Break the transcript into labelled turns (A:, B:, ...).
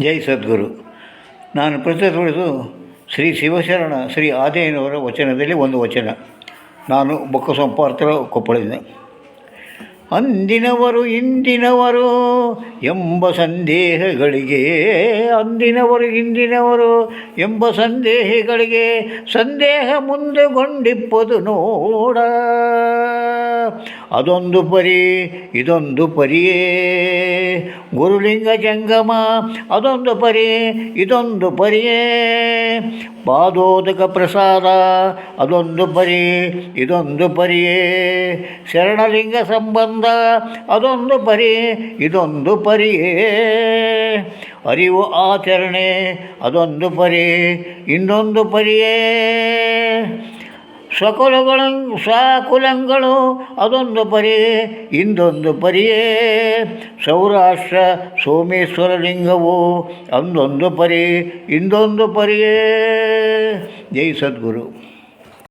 A: ಜೈ ಸದ್ಗುರು. ನಾನು ಪ್ರಸ್ತುತಪಡಿಸು ಶ್ರೀ ಶಿವಶರಣ ಶ್ರೀ ಆದೇನವರ ವಚನದಲ್ಲಿ ಒಂದು ವಚನ. ನಾನು ಬೊಕ್ಕಸಂಪಾರ್ತರ ಕೊಪ್ಪಳಿದ್ದೆ. ಅಂದಿನವರು ಇಂದಿನವರು ಎಂಬ ಸಂದೇಹಗಳಿಗೆ, ಅಂದಿನವರು ಇಂದಿನವರು ಎಂಬ ಸಂದೇಹಗಳಿಗೆ ಸಂದೇಹ ಮುಂದೆಗೊಂಡಿಪ್ಪದು ನೋಡ. ಅದೊಂದು ಪರಿ, ಇದೊಂದು ಪರಿಯೇ. ಗುರುಲಿಂಗ ಜಂಗಮ, ಅದೊಂದು ಪರಿ, ಇದೊಂದು ಪರಿಯೇ. ಪಾದೋದಕ ಪ್ರಸಾದ, ಅದೊಂದು ಪರಿ, ಇದೊಂದು ಪರಿಯೇ. ಶರಣಲಿಂಗ ಸಂಬಂಧ, ಅದೊಂದು ಪರಿ, ಇದೊಂದು ಪರಿಯೇ. ಅರಿವು ಆಚರಣೆ, ಅದೊಂದು ಪರಿ, ಇನ್ನೊಂದು ಪರಿಯೇ. ಸ್ವಕುಲಗಳ ಸ್ವಕುಲಂಗಳು ಅದೊಂದು ಪರಿಯೇ, ಇಂದೊಂದು ಪರಿಯೇ. ಸೌರಾಷ್ಟ್ರ ಸೋಮೇಶ್ವರ ಲಿಂಗವು ಅಂದೊಂದು ಪರಿ ಇಂದೊಂದು ಪರಿಯೇ. ಜೈ ಸದ್ಗುರು.